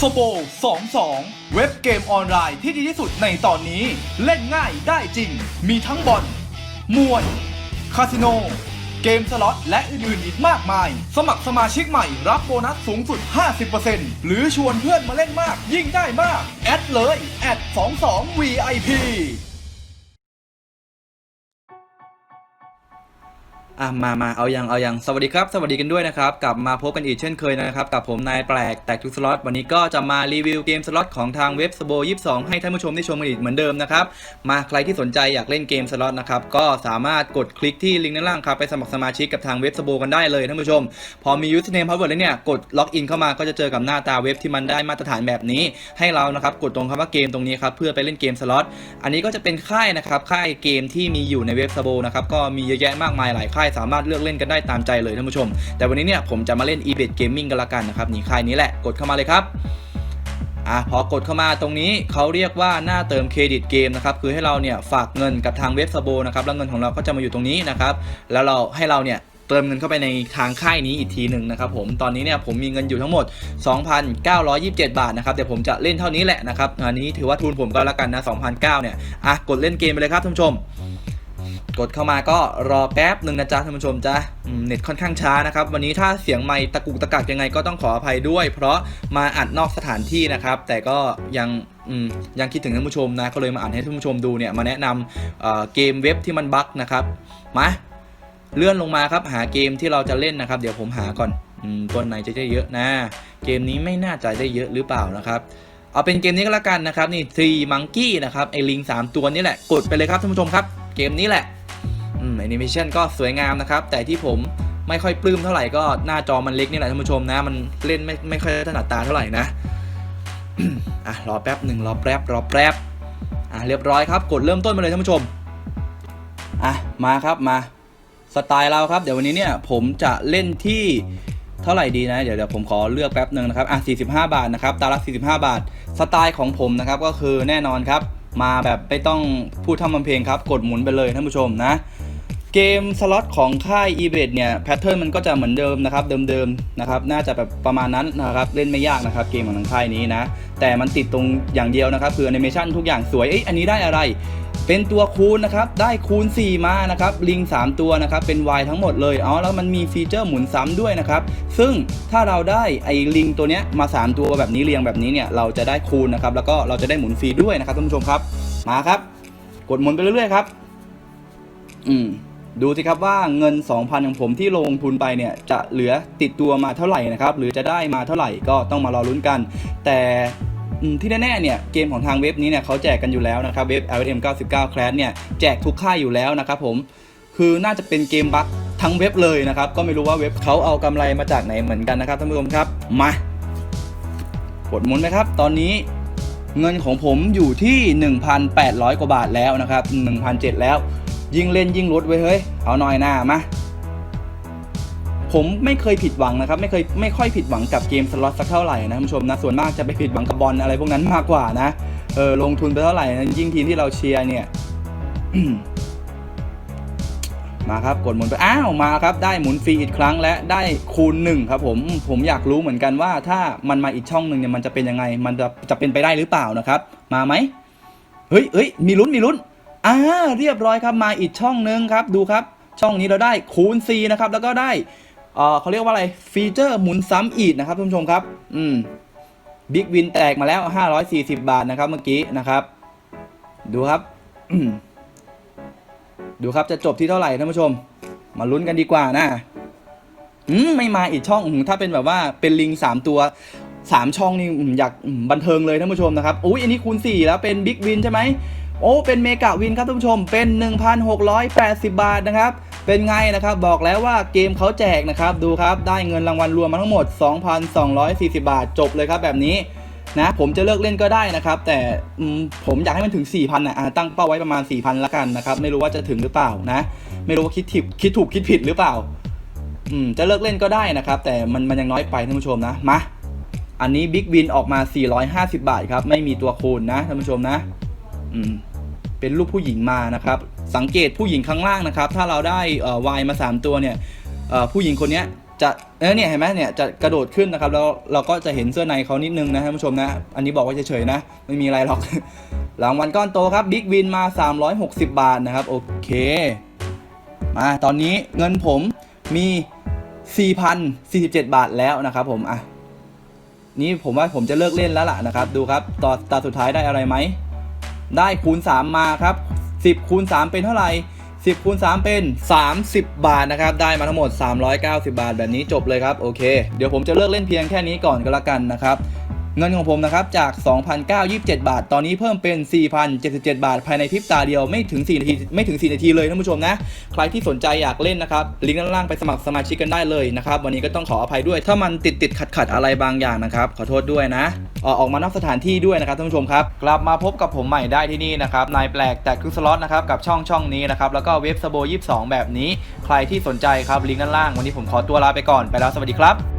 สโบ22 เว็บเกมออนไลน์ที่ดีที่สุดในตอนนี้ เล่นง่ายได้จริง มีทั้งบอลมวย คาสิโน เกมสล็อต และอื่นๆอีกมากมาย สมัครสมาชิกใหม่รับโบนัสสูงสุด 50%หรือชวนเพื่อนมาเล่นมากยิ่งได้มาก แอดเลย แอด22 VIP อะมามาเอายังเอายังสวัสดีครับ สวัสดีกันด้วยนะครับ กลับมาพบกันอีกเช่นเคยนะครับ กับผมนายแปลกแตกทุกสล็อตวันนี้ก็จะมารีวิวเกมสล็อตของทางเว็บสโบ22ให้ท่านผู้ชมได้ชมกันอีกเหมือนเดิมนะครับ มาใครที่สนใจอยากเล่นเกมสล็อตนะครับ ก็สามารถกดคลิกที่ลิงก์ด้านล่างครับไปสมัครสมาชิกกับทางเว็บสโบกันได้เลยท่านผู้ชม พอมี username password แล้วเนี่ยกดล็อกอินเข้ามาก็จะเจอกับหน้าตาเว็บที่มันได้มาตรฐานแบบนี้ ให้เรานะครับกดตรงคำว่าเกมตรงนี้ครับเพื่อไปเล่นเกมสล็อตอันนี้ก็จะเป็นค่ายนะครับค่ายเกมที่มีอยู่ในเว็บสโบนะครับก็มีเยอะแยะมากมายหลายค่ายสามารถเลือกเล่นกันได้ตามใจเลยท่านผู้ชม แต่วันนี้เนี่ยผมจะมาเล่น e b e t Gaming กันละกันนะครับนี่ค่ายนี้แหละกดเข้ามาเลยครับอะพอกดเข้ามาตรงนี้เขาเรียกว่าหน้าเติมเครดิตเกมนะครับคือให้เราเนี่ยฝากเงินกับทางเว็บสโบนะครับแล้วเงินของเราก็จะมาอยู่ตรงนี้นะครับแล้วเราให้เราเนี่ยเติมเงินเข้าไปในทางค่ายนี้อีกทีหนึ่งนะครับผมตอนนี้เนี่ยผมมีเงินอยู่ทั้งหมด 2,927 บาทนะครับเดี๋ยวผมจะเล่นเท่านี้แหละนะครับอันนี้ถือว่าทุนผมก็แล้วกันนะ2,009เนี่ยอะกดเล่นเกมไปเลยครับท่านผู้ชม กดเข้ามาก็รอแป๊บหนึ่งนะจ๊ะท่านผู้ชมจ้ะเน็ตค่อนข้างช้านะครับ วันนี้ถ้าเสียงไมค์ตะกุกตะกักยังไงก็ต้องขออภัยด้วย เพราะมาอัดนอกสถานที่นะครับ แต่ก็ยังยังคิดถึงท่านผู้ชมนะก็เลยมาอ่านให้ท่านผู้ชมดูเนี่ยมาแนะนำเเกมเว็บที่มันบั๊กนะครับมาเลื่อนลงมาครับหาเกมที่เราจะเล่นนะครับ เดี๋ยวผมหาก่อนอตัวไหนจะได้เยอะนะ เกมนี้ไม่น่าจะได้เยอะหรือเปล่านะครับเอาเป็นเกมนี้ก็แล้วกันนะครับนี่ Three Monkey นะครับไอลิง3ตัวนี้แหละกดไปเลยครับท่านผู้ชมครับ เกมนี้แหละ แอนิเมชันก็สวยงามนะครับ แต่ที่ผมไม่ค่อยปลื้มเท่าไหร่ก็หน้าจอมันเล็กนี่แหละท่านผู้ชมนะ มันเล่นไม่ไม่ค่อยถนัดตาเท่าไหร่นะอะรอแป๊บหนึ่งรอแป๊บรอแป๊บอะเรียบร้อยครับ กดเริ่มต้นมาเลยท่านผู้ชมอะมาครับมาสไตล์เราครับ เดี๋ยววันนี้เนี่ยผมจะเล่นที่เท่าไหร่ดีนะ เดี๋ยวเดี๋ยวผมขอเลือกแป๊บหนึ่งนะครับอะ45 บาทนะครับ ตาละ45 บาท สไตล์ของผมนะครับก็คือแน่นอนครับ มาแบบไม่ต้องพูดทำทำเพลงครับ กดหมุนไปเลยท่านผู้ชมนะ เกมสล็อตของค่าย e b e t เนี่ยแพทเทิร์นมันก็จะเหมือนเดิมนะครับเดิมๆนะครับน่าจะแบบประมาณนั้นนะครับเล่นไม่ยากนะครับเกมของทางค่ายนี้นะแต่มันติดตรงอย่างเดียวนะครับคือแอนิเมชันทุกอย่างสวยเอ้ยอันนี้ได้อะไร เป็นตัวคูณนะครับได้คูณ 4 มานะครับลิง 3 ตัวนะครับเป็น Y ทั้งหมดเลยอ๋อแล้วมันมีฟีเจอร์หมุนซ้ำด้วยนะครับซึ่งถ้าเราได้ไอ้ลิงตัวเนี้ยมา 3 ตัวแบบนี้เรียงแบบนี้เนี่ยเราจะได้คูณนะครับแล้วก็เราจะได้หมุนฟรีด้วยนะครับท่านผู้ชมครับมาครับ กดหมุนไปเรื่อยๆครับอืม ดูสิครับว่าเงิน 2,000ของผมที่ลงทุนไปเนี่ยจะเหลือติดตัวมาเท่าไหร่นะครับหรือจะได้มาเท่าไหร่ก็ต้องมารอลุ้นกัน แต่ที่แน่ๆเนี่ยเกมของทางเว็บนี้เนี่ยเขาแจกกันอยู่แล้วนะครับเว็บ LM 99 Class เนี่ยแจกทุกค่ายอยู่แล้วนะครับผมคือน่าจะเป็นเกมบั๊กทั้งเว็บเลยนะครับก็ไม่รู้ว่าเว็บเขาเอากำไรมาจากไหนเหมือนกันนะครับท่านผู้ชมครับมากดมุนไหมครับ ตอนนี้เงินของผมอยู่ที่ 1,800 กว่าบาทแล้วนะครับ1,700แล้ว ยิ่งเล่นยิ่งลดไว้ยเฮ้ยเอาหน่อยหน้ามาผมไม่เคยผิดหวังนะครับไม่เคยไม่ค่อยผิดหวังกับเกมสล็อตสักเท่าไหร่นะท่านผู้ชมนะส่วนมากจะไปผิดหวังกับบอลอะไรพวกนั้นมากกว่านะเออลงทุนไปเท่าไหร่นะยิ่งทีมที่เราเชียร์เนี่ยมาครับกดหมุนไปอ้าวมาครับได้หมุนฟรีอีกครั้งและได้คูณหนึ่งครับผมผมอยากรู้เหมือนกันว่า ถ้ามันมาอีกช่องหนึ่งเนี่ยมันจะเป็นยังไง มันจะจะเป็นไปได้หรือเปล่านะครับ มาไหมเฮ้ยเฮ้ยมีลุ้นมีลุ้น อ่าเรียบร้อยครับมาอีกช่องนึงครับดูครับ ช่องนี้เราได้คูณ4นะครับแล้วก็ได้เอ่อเขาเรียกว่าอะไรฟีเจอร์หมุนซ้ำอีกนะครับท่านผู้ชมครับ อืมบิ๊กวินแตกมาแล้ว 540 บาทนะครับเมื่อกี้นะครับ ดูครับ ดูครับจะจบที่เท่าไหร่ท่านผู้ชม มาลุ้นกันดีกว่านะอืมไม่มาอีกช่องถ้าเป็นแบบว่าเป็นลิงสามตัว สามช่องนี่อืมอยากบันเทิงเลยท่านผู้ชมนะครับอุ้ยอันนี้คูณ 4 แล้วเป็นบิ๊กวินใช่ไหมโอ้เป็นเมกะวินครับท่านผู้ชมเป็น 1,680 บาทนะครับเป็นไงนะครับบอกแล้วว่าเกมเขาแจกนะครับดูครับได้เงินรางวัลรวมมาทั้งหมด 2,240 บาทจบเลยครับแบบนี้นะผมจะเลิกเล่นก็ได้นะครับ แต่ผมอยากให้มันถึง 4,000นะอะตั้งเป้าไว้ประมาณ 4,000ละกันนะครับไม่รู้ว่าจะถึงหรือเปล่านะ ไม่รู้ว่าคิดผิดคิดถูกคิดผิดหรือเปล่าอืมจะเลิกเล่นก็ได้นะครับ แต่มันมันยังน้อยไปท่านผู้ชมนะมา อันนี้บิ๊กวินออกมา 450 บาทครับ ไม่มีตัวคูณนะท่านผู้ชมนะ อืม เป็นรูปผู้หญิงมานะครับ สังเกตผู้หญิงข้างล่างนะครับ ถ้าเราได้เอ่อวายมา 3 ตัวเนี่ยเอ่อผู้หญิงคนเนี้ยจะเออเนี่ยเห็นไหมเนี่ยจะกระโดดขึ้นนะครับแล้วเราก็จะเห็นเสื้อในเขานิดนึงนะท่านผู้ชมนะ อันนี้บอกไว้เฉยๆนะ ไม่มีอะไรหรอก รางวัลก้อนโตครับบิ๊กวินมา 360 บาทนะครับ โอเค มาตอนนี้เงินผมมี 4,047 บาทแล้วนะครับผมอะ นี่ผมว่าผมจะเลิกเล่นแล้วล่ะนะครับ ดูครับต่อตาสุดท้ายได้อะไรไหม ได้คูณ 3 มาครับ 10คูณ3เป็นเท่าไหร่10คูณ3เป็น 30 บาทนะครับ ได้มาทั้งหมด 390 บาทแบบนี้จบเลยครับ โอเค เดี๋ยวผมจะเลิกเล่นเพียงแค่นี้ก่อนก็แล้วกันนะครับ เงินของผมนะครับจาก 2,927 บาท ตอนนี้เพิ่มเป็น 4,077 บาท ภายในพริบตาเดียวไม่ถึง 4 นาที ไม่ถึง 4 นาทีเลยท่านผู้ชมนะ ใครที่สนใจอยากเล่นนะครับ ลิงก์ด้านล่างไปสมัครสมาชิกกันได้เลยนะครับ วันนี้ก็ต้องขออภัยด้วย ถ้ามันติดติดขัดขัดอะไรบางอย่างนะครับ ขอโทษด้วยนะเออออกมานอกสถานที่ด้วยนะครับท่านผู้ชมครับ กลับมาพบกับผมใหม่ได้ที่นี่นะครับนายแปลกแตกทุกสล็อตนะครับกับช่องช่องนี้นะครับ แล้วก็เว็บสโบ22 แบบนี้ ใครที่สนใจครับลิงก์ด้านล่าง วันนี้ผมขอตัวลาไปก่อนไปแล้วสวัสดีครับ